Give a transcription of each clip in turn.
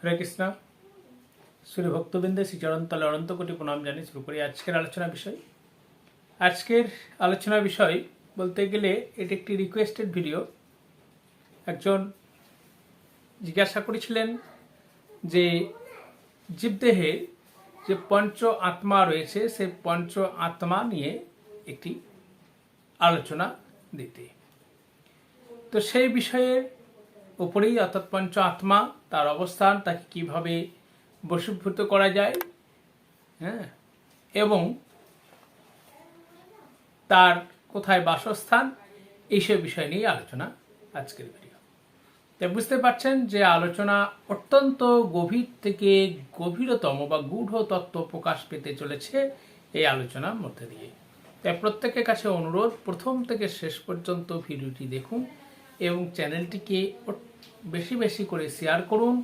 হরে কৃষ্ণ। শ্রী ভক্তবৃন্দে শ্রীচরণ তলে অনন্ত কোটি প্রণাম জানিয়ে শুরু করি আজকের আলোচনা বিষয়। আজকের আলোচনা বিষয় বলতে গেলে এটি একটি রিকোয়েস্টেড ভিডিও একজন জিজ্ঞাসা করেছিলেন যে জীবদেহে যে পঞ্চ আত্মা রয়েছে সেই পঞ্চ আত্মা নিয়ে একটি আলোচনা দিতে। তো সেই বিষয়ের উপরেই অর্থাৎ পঞ্চ আত্মা, তার অবস্থান, তাকে কীভাবে বশীভূত করা যায় হ্যাঁ? এবং তার কোথায় বাসস্থান এইসব বিষয় নিয়ে আলোচনা আজকের ভিডিও তাই বুঝতে পারছেন যে আলোচনা অত্যন্ত গভীর থেকে গভীরতম বা গূঢ় তত্ত্ব প্রকাশ পেতে চলেছে এই আলোচনার মধ্যে দিয়ে। তাই প্রত্যেকের কাছে অনুরোধ, প্রথম থেকে শেষ পর্যন্ত ভিডিওটি দেখুন। এবং চ্যানেলটিকে বেশি বেশি করে শেয়ার করুন,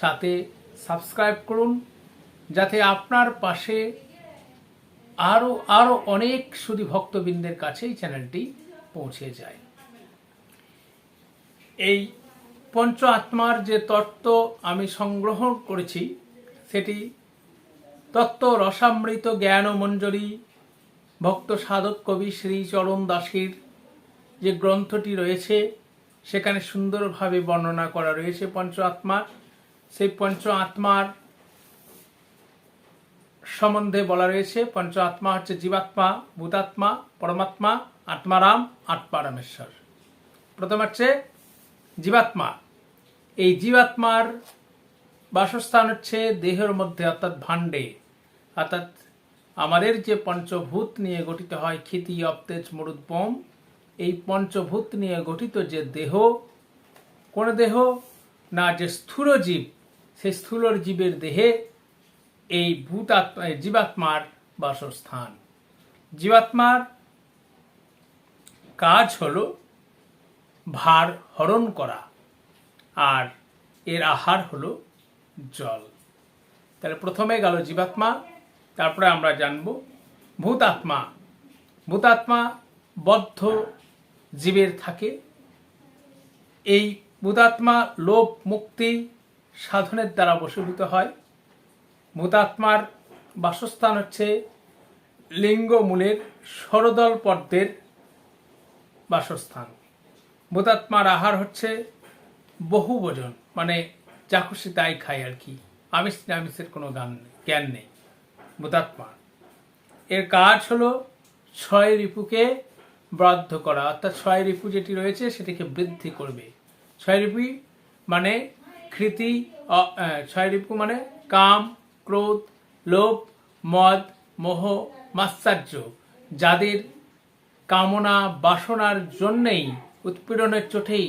সাথে সাবস্ক্রাইব করুন, যাতে আপনার পাশে আরও আরও অনেক সুদী ভক্তবৃন্দের কাছেই চ্যানেলটি পৌঁছে যায়। এই পঞ্চ আত্মার যে তত্ত্ব আমি সংগ্রহ করেছি, সেটি তত্ত্ব রসামৃত জ্ঞান ও মঞ্জরি ভক্ত সাধক কবি শ্রী চরণ দাসের যে গ্রন্থটি রয়েছে সেখানে সুন্দরভাবে বর্ণনা করা রয়েছে পঞ্চ আত্মার সেই পঞ্চ আত্মার সম্বন্ধে বলা রয়েছে পঞ্চ আত্মা হচ্ছে জীবাত্মা, ভূতাত্মা, পরমাত্মা, আত্মারাম, আত্মারামেশ্বর। প্রথম হচ্ছে জীবাত্মা। এই জীবাত্মার বাসস্থান হচ্ছে দেহের মধ্যে, অর্থাৎ ভাণ্ডে। অর্থাৎ আমাদের যে পঞ্চভূত নিয়ে গঠিত হয়, ক্ষিতি, অপ্তেজ মরুদ্বম এই পঞ্চভূত নিয়ে গঠিত যে দেহ, কোন দেহ? না, যে স্থূল জীব, সেই স্থূল জীবের দেহে এই ভূতাত্মা জীবাত্মার বাসস্থান। জীবাত্মার কাজ হল ভার হরণ করা, আর এর আহার হল জল। তাহলে প্রথমে গেল জীবাত্মা, তারপরে আমরা জানব ভূতাত্মা। ভূতাত্মা বদ্ধ জীবের থাকে। এই ভূতাত্মা লোভ মুক্তি সাধনের দ্বারা বশীভূত হয়। ভূতাত্মার বাসস্থান হচ্ছে লিঙ্গমূলের সরদল পদ্মের বাসস্থান। ভূতাত্মার আহার হচ্ছে বহু ভোজন মানে যা খুশি তাই খায় আর কি। আমিষ, নিরামিষের কোনো গান জ্ঞান নেই ভূতাত্মা এর কাজ হলো ছয় রিপুকে বাধ্য করা। অর্থাৎ ছয় রিপু যেটি রয়েছে, সেটিকে বৃদ্ধি করবে। ছয় রিপু মানে কৃতি ছয় রিপু মানে কাম, ক্রোধ, লোভ, মদ, মোহ, মাৎসার্য, যাদের কামনা, বাসনার জন্যেই, উৎপীড়নের চোটেই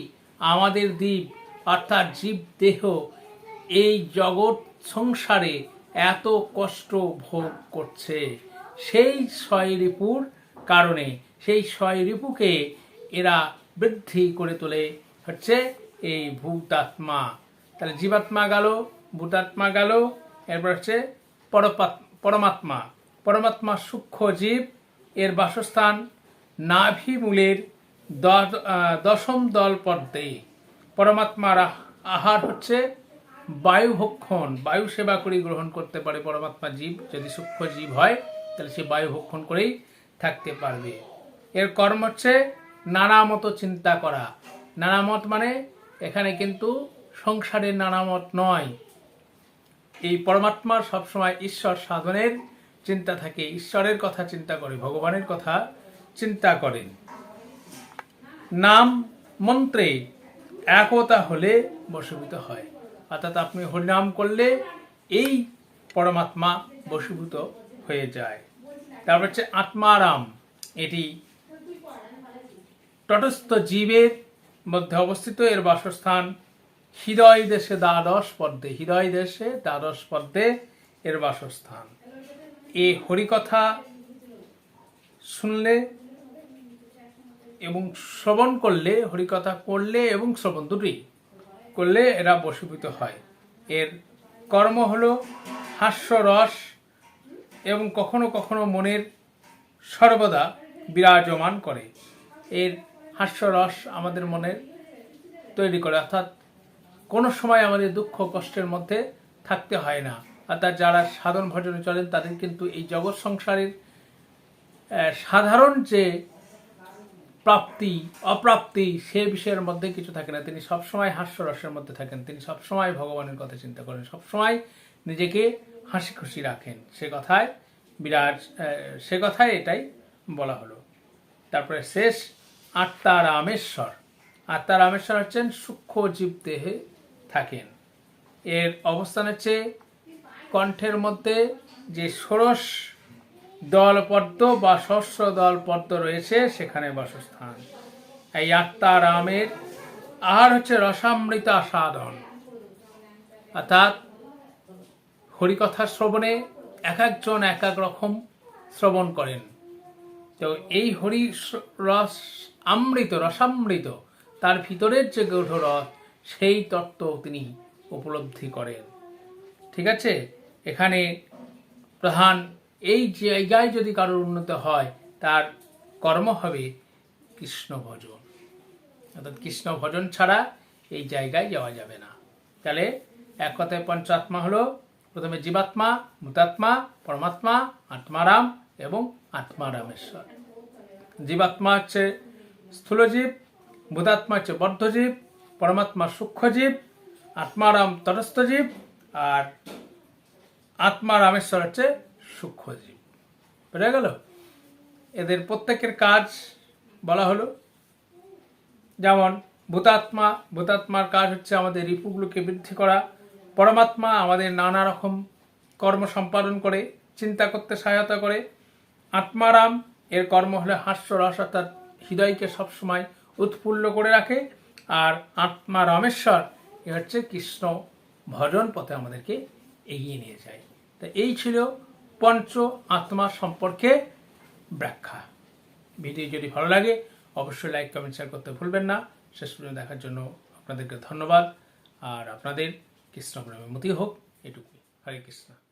আমাদের দ্বীপ, অর্থাৎ জীব দেহ, এই জগৎ সংসারে এত কষ্ট ভোগ করছে। সেই ছয় রিপুর কারণে সেই ছয় রিপুকে এরা বৃদ্ধি করে তোলে। হচ্ছে এই ভূতাত্মা। তাহলে জীবাত্মা গেল, ভূতাত্মা গেল, এরপর হচ্ছে পরমাত্মা। পরমাত্মা সূক্ষ্ম জীব, এর বাসস্থান নাভিমূলের দশম দল পদ্মে পরমাত্মার আহার হচ্ছে বায়ু ভক্ষণ। বায়ু সেবা করে গ্রহণ করতে পারে পরমাত্মা জীব। যদি সূক্ষ্ম জীব হয়, তাহলে সে বায়ু ভক্ষণ করেই থাকতে পারবে। এর কর্ম হচ্ছে নানা মতো চিন্তা করা। নানা মত মানে এখানে কিন্তু সংসারের নানা মত নয়। এই পরমাত্মার সবসময় ঈশ্বর সাধনের চিন্তা থাকে, ঈশ্বরের কথা চিন্তা করে, ভগবানের কথা চিন্তা করেন নাম মন্ত্রে একতা হলে বশীভূত হয়। অর্থাৎ আপনি হরিনাম করলে এই পরমাত্মা বশীভূত হয়ে যায়। তারপর হচ্ছে আত্মারাম, এটি তটস্থ জীবের মধ্যে অবস্থিত, এর বাসস্থান হৃদয় দেশে দ্বাদশ পদ্মে, হৃদয় দেশে দ্বাদশ পদ্মে এর বাসস্থান। এ হরিকথা শুনলে এবং শ্রবণ করলে, হরিকথা করলে এবং শ্রবণ দুটি করলে এরা বশীভূত হয়। এর কর্ম হলো হাস্যরস এবং কখনো কখনো মনের সর্বদা বিরাজমান করে। এর হাস্যরস আমাদের মনের তৈরি করে অর্থাৎ কোনো সময় আমাদের দুঃখ কষ্টের মধ্যে থাকতে হয় না। অর্থাৎ যারা সাধন ভজনে চলেন তাদের কিন্তু এই জগৎ সংসারের সাধারণ যে প্রাপ্তি অপ্রাপ্তি সে বিষয়ের মধ্যে কিছু থাকে না। তিনি সবসময় হাস্যরসের মধ্যে থাকেন। তিনি সবসময় ভগবানের কথা চিন্তা করেন। সবসময় নিজেকে হাসি খুশি রাখেন। সে কথায় আহ, সে কথায় এটাই বলা হলো। তারপরে শেষ আত্মা রামেশ্বর আত্মা রামেশ্বর হচ্ছেন সূক্ষ্ম জীব দেহে থাকেন। এর অবস্থান হচ্ছে কণ্ঠের মধ্যে যে ষোড়শ দল পদ্ম বা শস্য দল পদ্ম রয়েছে, সেখানে বাসস্থান। এই আত্মা রামের আহার হচ্ছে রসামৃত সাধন। অর্থাৎ হরিকথা শ্রবণে এক একজন এক এক রকম শ্রবণ করেন। তো এই হরি রস আমৃত, রসামৃত, তার ভিতরের যে গৌঢ় রস, সেই তত্ত্ব তিনি উপলব্ধি করেন। ঠিক আছে? এখানে প্রধান, এই জায়গায় যদি কারোর উন্নত হয়, তার কর্ম হবে কৃষ্ণ ভজন অর্থাৎ কৃষ্ণ ভজন ছাড়া এই জায়গায় যাওয়া যাবে না। তাহলে এক কথায় পঞ্চাত্মা হলো, প্রথমে জীবাত্মা ভূতাত্মা পরমাত্মা, আত্মারাম এবং আত্মারামেশ্বর জীবাত্মা হচ্ছে স্থূলজীব, বুধাত্মা হচ্ছে বদ্ধজীব, পরমাত্মা সূক্ষ্মজীব আত্মারাম তটস্থজীব, আর আত্মা রামেশ্বর হচ্ছে সূক্ষ্মজীব। বুঝা গেল? এদের প্রত্যেকের কাজ বলা হলো, যেমন ভূতাত্মা, ভূতাত্মার কাজ হচ্ছে আমাদের রিপুগুলোকে বৃদ্ধি করা, পরমাত্মা আমাদের নানা রকম কর্ম সম্পাদন করে, চিন্তা করতে সহায়তা করে আত্মারাম, এর কর্ম হলে হাস্যরস অর্থাৎ হৃদয়কে সবসময় উৎফুল্ল করে রাখে। আর আত্মা রামেশ্বর এ হচ্ছে কৃষ্ণ ভজন পথে আমাদেরকে এগিয়ে নিয়ে যায়। তা এই ছিল পঞ্চ আত্মা সম্পর্কে ব্যাখ্যা। ভিডিও যদি ভালো লাগে, অবশ্যই লাইক, কমেন্ট শেয়ার করতে ভুলবেন না। শেষ পর্যন্ত দেখার জন্য আপনাদেরকে ধন্যবাদ। আর আপনাদের কৃষ্ণ প্রেমে মতি হোক, এটুকুই। হরে কৃষ্ণ।